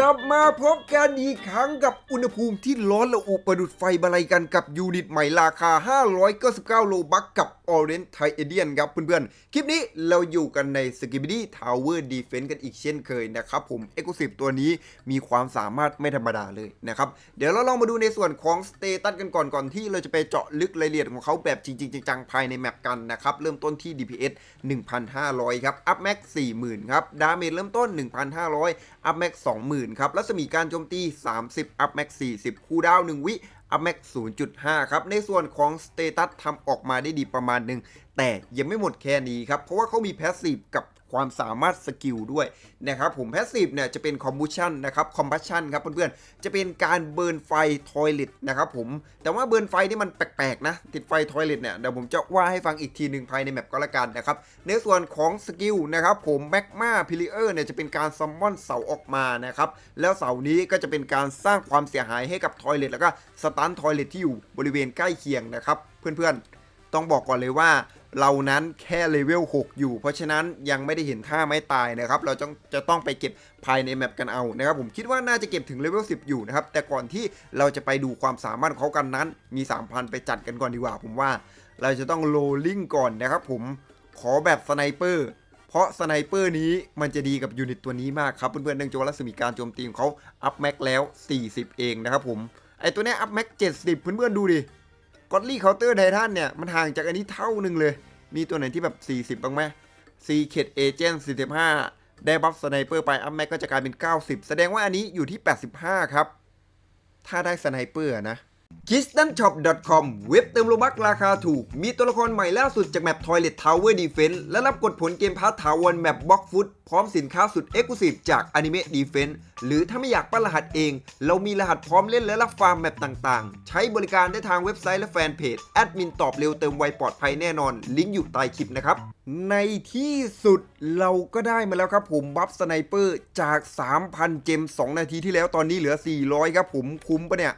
กลับมาพบกันอีกครั้งกับอุณหภูมิที่ร้อนระอุประดุดไฟบาลัยกันกับยูนิตใหม่ราคา 599 โลบักกับ Orange t i a d i a n ครับเพื่อนๆ คลิปนี้เราอยู่กันใน s k i b i d y Tower Defense กันอีกเช่นเคยนะครับผม e x c l u s i v e ตัวนี้มีความสามารถไม่ธรรมดาเลยนะครับ เดี๋ยวเราลองมาดูในส่วนของสเตตัสกันก่อนก่อนที่เราจะไปเจาะลึกรายละเอียดของเขาแบบจริงๆจังๆภายในแมปกันนะครับ เริ่มต้นที่ DPS 1,500 ครับอัพแม็ก40,000 ครับดาเมจเริ่มต้น 1,500อัพแม็ก20,000ครับ รัศมีการโจมตี 30 อัพแม็ก40 คูดาว 1 วิ อัพแม็ก0.5 ครับ ในส่วนของสเตตัสทำออกมาได้ดีประมาณหนึ่ง แต่ยังไม่หมดแค่นี้ครับ เพราะว่าเขามีแพสซีฟกับความสามารถสกิลด้วยนะครับผมแพสซีฟเนี่ยจะเป็นคอมบูชันนะครับคอมบัชชันครับเพื่อนๆ จะเป็นการเบิร์นไฟทอยเลตนะครับผมแต่ว่าเบิร์นไฟนี่มันแปลกๆนะ ติดไฟทอยเลตเนี่ยเดี๋ยวผมจะว่าให้ฟังอีกทีหนึ่งภายในแมปก็แล้วกันนะครับ ในส่วนของสกิลนะครับผมแมกมาพิลิเออร์เนี่ยจะเป็นการซัมมอนเสาออกมานะครับ แล้วเสานี้ก็จะเป็นการสร้างความเสียหายให้กับทอยเลตแล้วก็สตันทอยเลตที่อยู่บริเวณใกล้เคียงนะครับเพื่อนๆ ต้องบอกก่อนเลยว่า เรานั้นแค่เลเวล6 อยู่ เพราะฉะนั้นยังไม่ได้เห็นท่าไม่ตายนะครับ เราจะจะต้องไปเก็บภายในแมปกันเอานะครับ ผมคิดว่าน่าจะเก็บถึงเลเวล10 อยู่นะครับ แต่ก่อนที่เราจะไปดูความสามารถของเขากันนั้น มี 3,000 ไปจัดกันก่อนดีกว่า ผมว่า เราจะต้องโรลลิ่งก่อนนะครับผมขอแบบสไนเปอร์เพราะสไนเปอร์นี้มันจะดีกับยูนิตตัวนี้มากครับ เพื่อนๆเนื่องจากว่ารัศมีการโจมตีของเขาอัพแม็กแล้ว 40 เองนะครับผมไอตัวนี้อัพแม็ก70 เพื่อนๆดูดิ อตลี่เคาน์เตอร์ไททันเนี่ย มันห่างจากอันนี้เท่าหนึ่งเลย มีตัวไหนที่แบบ 40 บ้างไหมซีเคดเอเจนต์45 ได้บัฟสไนเปอร์ไป อัพแม็กก็จะกลายเป็น 90 แสดงว่าอันนี้อยู่ที่ 85 ครับ ถ้าได้สไนเปอร์นะ k i s t a n s h o p c o m เว็บเติมโลบักราคาถูก มีตัวละครใหม่ล่าสุดจากแมป Toilet Tower Defense และรับกดผลเกมพาร์ทถาวรแมปบล็อกฟุตพร้อมสินค้าสุด Exclusive จาก Anime Defense หรือถ้าไม่อยากปั้นรหัสเอง เรามีรหัสพร้อมเล่นและรับฟาร์มแมปต่างๆ ใช้บริการได้ทางเว็บไซต์และแฟนเพจ แอดมินตอบเร็วเติมไวปลอดภัยแน่นอน ลิงก์อยู่ใต้คลิปนะครับ ในที่สุดเราก็ได้มาแล้วครับผมบัฟสไนเปอร์จาก 3,000 เจม 2 นาทีที่แล้วตอนนี้เหลือ 400 ครับผมคุ้มปะเนี่ย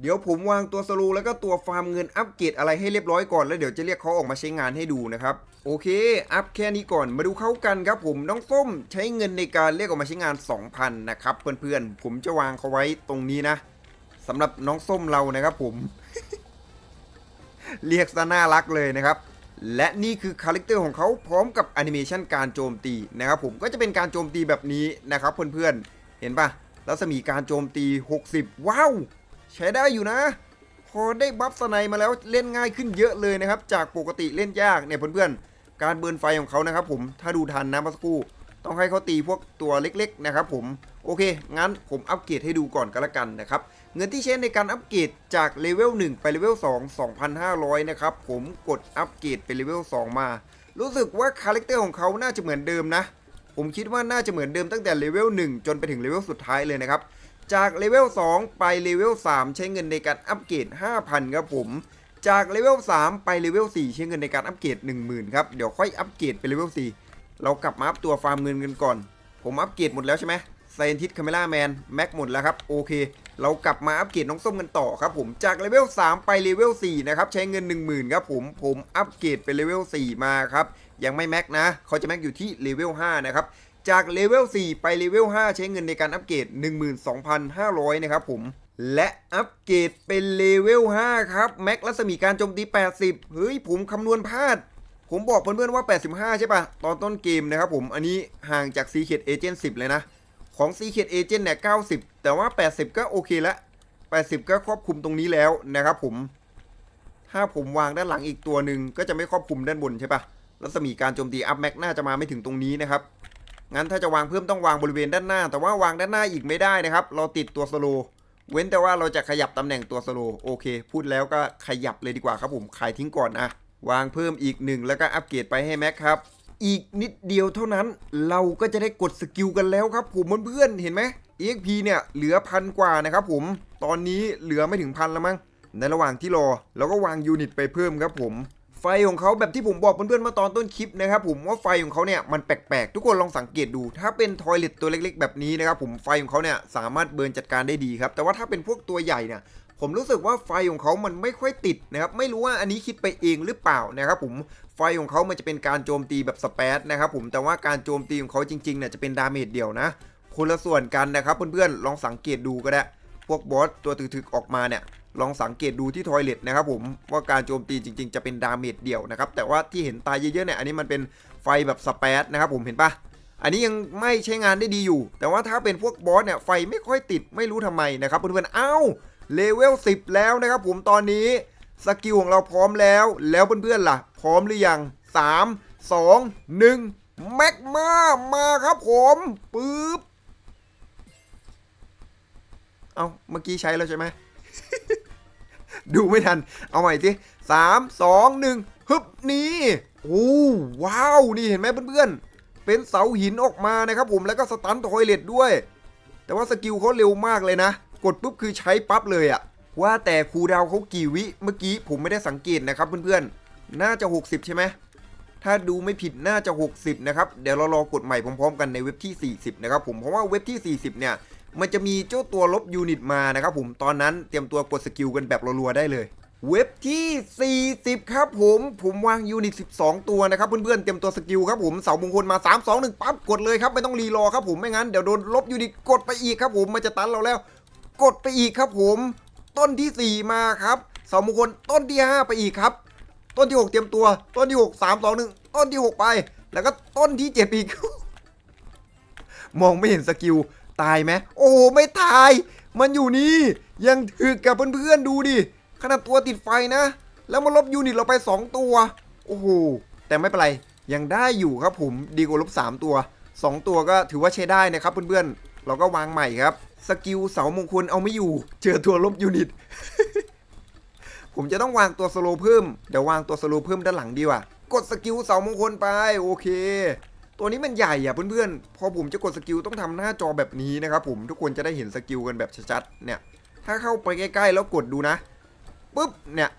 เดี๋ยวผมวางตัวสโลูแล้วก็ตัวฟาร์มเงินอัปเกรดอะไรให้เรียบร้อยก่อนแล้วเดี๋ยวจะเรียกเขาออกมาใช้งานให้ดูนะครับโอเค อัพแค่นี้ก่อนมาดูเขากันครับผมน้องส้มใช้เงินในการเรียกออกมาใช้งาน 2,000 นะครับเพื่อนๆผมจะวางเขาไว้ตรงนี้นะสำหรับน้องส้มเรานะครับผม เรียกซะน่ารักเลยนะครับและนี่คือคาแรคเตอร์ของเขาพร้อมกับแอนิเมชันการโจมตีนะครับผมก็จะเป็นการโจมตีแบบนี้นะครับเพื่อนๆเห็นปะรัศมีการโจมตี 60 ว้าว ใช้ได้อยู่นะ พอได้บัฟสไนมาแล้วเล่นง่ายขึ้นเยอะเลยนะครับ จากปกติเล่นยากเนี่ยเพื่อนๆ การเบิร์นไฟของเขานะครับผม ถ้าดูทันนะมื่อสักครู่ต้องให้เขาตีพวกตัวเล็กๆนะครับผม โอเค งั้นผมอัปเกรดให้ดูก่อนก็แล้วกันนะครับ เงินที่ใช้ในการอัปเกรดจากเลเวล1ไปเลเวล2 2,500 นะครับ ผมกดอัปเกรดไปเลเวล2มา รู้สึกว่าคาแรคเตอร์ของเขาน่าจะเหมือนเดิมนะ ผมคิดว่าน่าจะเหมือนเดิมตั้งแต่เลเวล1จนไปถึงเลเวลสุดท้ายเลยนะครับ จากเลเวล2ไปเลเวล3ใช้เงินในการอัปเกรด 5,000 ครับผม จากเลเวล3ไปเลเวล4ใช้เงินในการอัปเกรด 10,000 ครับ เดี๋ยวค่อยอัปเกรดไปเลเวล4เรากลับมาอัพตัวฟาร์มเงินกันก่อน ผมอัปเกรดหมดแล้วใช่ไหมไซนทิสคาเมล่าแมนแม็กหมดแล้วครับโอเค เรากลับมาอัปเกรดน้องส้มกันต่อครับผมจากเลเวล3ไปเลเวล4นะครับใช้เงิน 10,000ครับผมผมอัปเกรดไปเลเวล4มาครับยังไม่แม็กนะเขาจะแม็กอยู่ที่เลเวล5นะครับ จากเลเวล4ไปเลเวล5ใช้เงินในการอัปเกรด 12,500 นะครับผม และอัปเกรดเป็นเลเวล5ครับ แม็กรัศมีการโจมตี 80 เฮ้ย ผมคำนวณพลาด ผมบอกเพื่อนๆว่า 85 ใช่ปะตอนต้นเกมนะครับผม อันนี้ห่างจาก Secret Agent 10 เลยนะ ของ Secret Agent เนี่ย 90 แต่ว่า 80 ก็โอเคละ 80 ก็ครอบคลุมตรงนี้แล้วนะครับผม ถ้าผมวางด้านหลังอีกตัวหนึ่งก็จะไม่ครอบคลุมด้านบนใช่ปะรัศมีการโจมตีอัพแม็กน่าจะมาไม่ถึงตรงนี้นะครับ งั้นถ้าจะวางเพิ่มต้องวางบริเวณด้านหน้า แต่ว่าวางด้านหน้าอีกไม่ได้นะครับ เราติดตัวสโลเว้นแต่ว่าเราจะขยับตำแหน่งตัวสโลโอเค พูดแล้วก็ขยับเลยดีกว่าครับผมขายทิ้งก่อนนะวางเพิ่มอีกหนึ่งแล้วก็อัปเกรดไปให้แม็กครับอีกนิดเดียวเท่านั้น เราก็จะได้กดสกิลกันแล้วครับผมเพื่อนๆเห็นไหม EXP เนี่ยเหลือพันกว่านะครับผมตอนนี้เหลือไม่ถึงพันแล้วมั้งในระหว่างที่รอเราก็วางยูนิตไปเพิ่มครับผม ไฟของเขาแบบที่ผมบอกเพื่อนๆมาตอนต้นคลิปนะครับผมว่าไฟของเขาเนี่ยมันแปลกๆ ทุกคนลองสังเกตดู ถ้าเป็นทอยเลตตัวเล็กๆ แบบนี้นะครับผมไฟของเขาเนี่ยสามารถเบิร์นจัดการได้ดีครับ แต่ว่าถ้าเป็นพวกตัวใหญ่เนี่ยผมรู้สึกว่าไฟของเขามันไม่ค่อยติดนะครับไม่รู้ว่าอันนี้คิดไปเองหรือเปล่านะครับผมไฟของเขามันจะเป็นการโจมตีแบบสเปซนะครับผมแต่ว่าการโจมตีของเขาจริงๆเนี่ยจะเป็นดาเมจเดียวนะคคนละส่วนกันนะครับเพื่อนๆลองสังเกตดูก็ได้ พวกบอสตัวถึกๆออกมาเนี่ย ลองสังเกตดูที่ทอยเลทนะครับผมว่าการโจมตีจริง ๆ จะเป็นดาเมจเดี่ยวนะครับแต่ว่าที่เห็นตายเยอะๆเนี่ยอันนี้มันเป็นไฟแบบสเปซนะครับผมเห็นปะอันนี้ยังไม่ใช้งานได้ดีอยู่ แต่ว่าถ้าเป็นพวกบอสเนี่ยไฟไม่ค่อยติดไม่รู้ทำไมนะครับเพื่อนๆเอ้าเลเวล10 แล้วนะครับผมตอนนี้สกิลของเราพร้อมแล้ว แล้วเพื่อนๆล่ะ พร้อมหรือยัง 3 2 1แม็กมามาครับผมปึ๊บเอาเมื่อกี้ใช้แล้วใช่ไหม ดูไม่ทัน เอาใหม่สิสามสองหนึ่งฮึบนี่โอ้ว้าวนี่เห็นไหมเพื่อนๆ เป็นเสาหินออกมานะครับผมแล้วก็สตันทอยเลตด้วย แต่ว่าสกิลเขาเร็วมากเลยนะ กดปุ๊บคือใช้ปั๊บเลยอะว่าแต่ครูดาวเขากี่วิเมื่อกี้ผมไม่ได้สังเกตนะครับเพื่อนๆ น่าจะ 60 ใช่ไหมถ้าดูไม่ผิดน่าจะ 60 นะครับ เดี๋ยวเรารอกดใหม่พร้อมๆ กันในเว็บที่ 40 นะครับผมเพราะว่าเว็บที่ 40 เนี่ย มันจะมีเจ้าตัวลบยูนิตมานะครับผมตอนนั้นเตรียมตัวกดสกิลกันแบบรัวๆได้เลย เว็บที่ 40 ครับผมผมวางยูนิต 12 ตัวนะครับเพื่อนๆเตรียมตัวสกิลครับผมเสามงคลมา 3 2 1ปั๊บกดเลยครับไม่ต้องรีรอครับผมไม่งั้นเดี๋ยวโดนลบยูนิตกดไปอีกครับผมมันจะตันเราแล้ว กดไปอีกครับผม ต้นที่ 4 มาครับเสามงคลต้นที่ 5 ไปอีกครับ ต้นที่ 6 เตรียมตัว ต้นที่ 6 3 2 1 ต้นที่ 6 ไป แล้วก็ต้นที่7อีก มองไม่เห็นสกิล ตายไหมโอ้ไม่ตาย มันอยู่นี่ ยังถึกกับเพื่อนๆดูดิขนาดตัวติดไฟนะ แล้วมาลบยูนิตเราไป 2 ตัว โอ้โห แต่ไม่เป็นไร ยังได้อยู่ครับผม ดีกว่าลบ 3 ตัว 2 ตัวก็ถือว่าใช้ได้นะครับเพื่อนๆ เราก็วางใหม่ครับ สกิลเสามงคลเอาไม่อยู่ เจอตัวลบยูนิต ผมจะต้องวางตัวสโลเพิ่ม เดี๋ยววางตัวสโลเพิ่มด้านหลังดีกว่า กดสกิลเสามงคลไป โอเค ตัวนี้มันใหญ่อะเพื่อนๆ พอผมจะกดสกิลต้องทำหน้าจอแบบนี้นะครับผมทุกคนจะได้เห็นสกิลกันแบบชัดๆ เนี่ย ถ้าเข้าไปใกล้ๆแล้วกดดูนะปุ๊บเนี่ย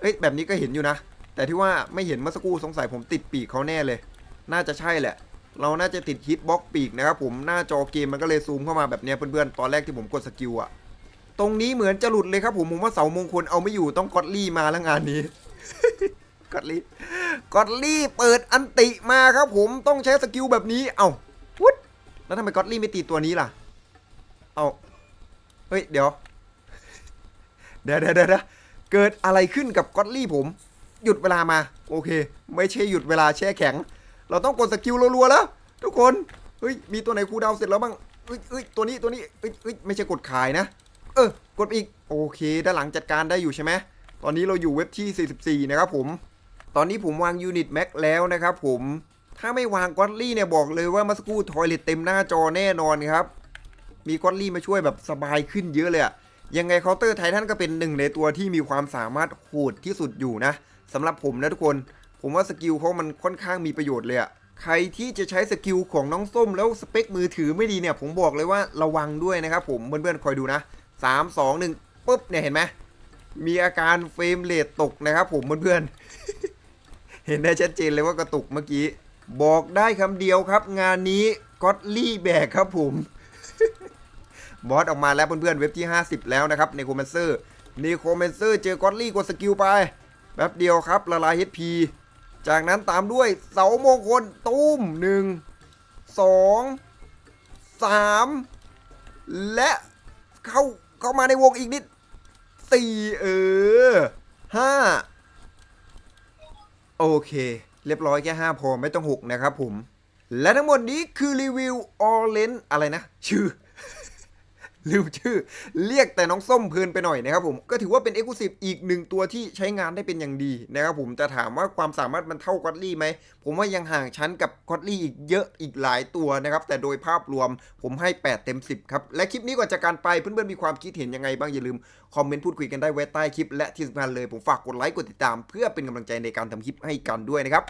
เอ้ยแบบนี้ก็เห็นอยู่นะ แต่ที่ว่าไม่เห็นเมื่อสักครู่สงสัยผมติดปีกเขาแน่เลย น่าจะใช่แหละ เราน่าจะติดฮิตบ็อกปีกนะครับผมหน้าจอเกมมันก็เลยซูมเข้ามาแบบเนี้ยเพื่อนๆ ตอนแรกที่ผมกดสกิลอะตรงนี้เหมือนจะหลุดเลยครับผมผมว่าเสามงคลเอาไม่อยู่ต้องกอดลี่มาแล้วงานนี้ อดลี่กอดลี่เปิดอันติมาครับผมต้องใช้สกิลแบบนี้ เอ้าวุดแล้วทำไมกอดลี่ไม่ตีตัวนี้ล่ะ เอาเฮ้ยเดี๋ยวเดี๋ยวเดี๋ยวเดี๋ยวเกิดอะไรขึ้นกับกอดลี่ผม หยุดเวลามา โอเค ไม่ใช่หยุดเวลาแช่แข็ง เราต้องกดสกิลรัวๆแล้ว ทุกคนเฮ้ยมีตัวไหนคูดาวเสร็จแล้วบ้างเอ้ยเอ้ยตัวนี้ตัวนี้เอ้ยเอ้ยไม่ใช่กดขายนะ เออกดอีก โอเค ด้านหลังจัดการได้อยู่ใช่ไหมตอนนี้เราอยู่เว็บที่ 44 นะครับผม ตอนนี้ผมวางยูนิตแม็กแล้วนะครับผมถ้าไม่วางกอตลี่เนี่ยบอกเลยว่ามาสกูทอยเลตเต็มหน้าจอแน่นอนครับ มีกอตลี่มาช่วยแบบสบายขึ้นเยอะเลยอะยังไงเคาน์เตอร์ไททันก็เป็นหนึ่งในตัวที่มีความสามารถโหดที่สุดอยู่นะสำหรับผมนะทุกคน ผมว่าสกิลเขามันค่อนข้างมีประโยชน์เลยอะใครที่จะใช้สกิลของน้องส้มแล้วสเปคมือถือไม่ดีเนี่ย ผมบอกเลยว่าระวังด้วยนะครับผมเพื่อนๆคอยดูนะสามสองหนึ่งปุ๊บเนี่ยเห็นไหมมีอาการเฟรมเรทตกนะครับผมเพื่อนๆ เห็นได้ชัดเจนเลยว่ากระตุกเมื่อกี้ บอกได้คำเดียวครับ งานนี้ก็อตลี่แบกครับผม บอสออกมาแล้วเพื่อนๆเว็บที่ 50 แล้วนะครับในโคเมนเซอร์ในโคเมนเซอร์เจอกอตลี่กดสกิลไปแป๊บเดียวครับละลาย HP จากนั้นตามด้วยเสามงคลตุ้มหนึ่งสองสามและเข้าเข้ามาในวงอีกนิดสี่เออห้า เค เรียบร้อยแค่ 5 พอไม่ต้อง 6 นะครับผม และทั้งหมดนี้คือรีวิวออเลนอะไรนะ ชื่อ ลืมชื่อ เรียกแต่น้องส้มเพลินไปหน่อยนะครับผมก็ถือว่าเป็นเอ็กซ์คลูซีฟอีกหนึ่งตัวที่ใช้งานได้เป็นอย่างดีนะครับผมจะถามว่าความสามารถมันเท่ากอดลี่ไหม ผมว่ายังห่างชั้นกับกอดลี่อีกเยอะอีกหลายตัวนะครับ แต่โดยภาพรวมผมให้ 8 เต็ม 10 ครับ และคลิปนี้ก่อนจากการไปเพื่อนๆมีความคิดเห็นยังไงบ้างอย่าลืม คอมเมนต์พูดคุยกันได้ไว้ใต้คลิปและที่สำคัญเลยผมฝากกดไลค์กดติดตาม เพื่อเป็นกำลังใจในการทำคลิปให้กันด้วยนะครับ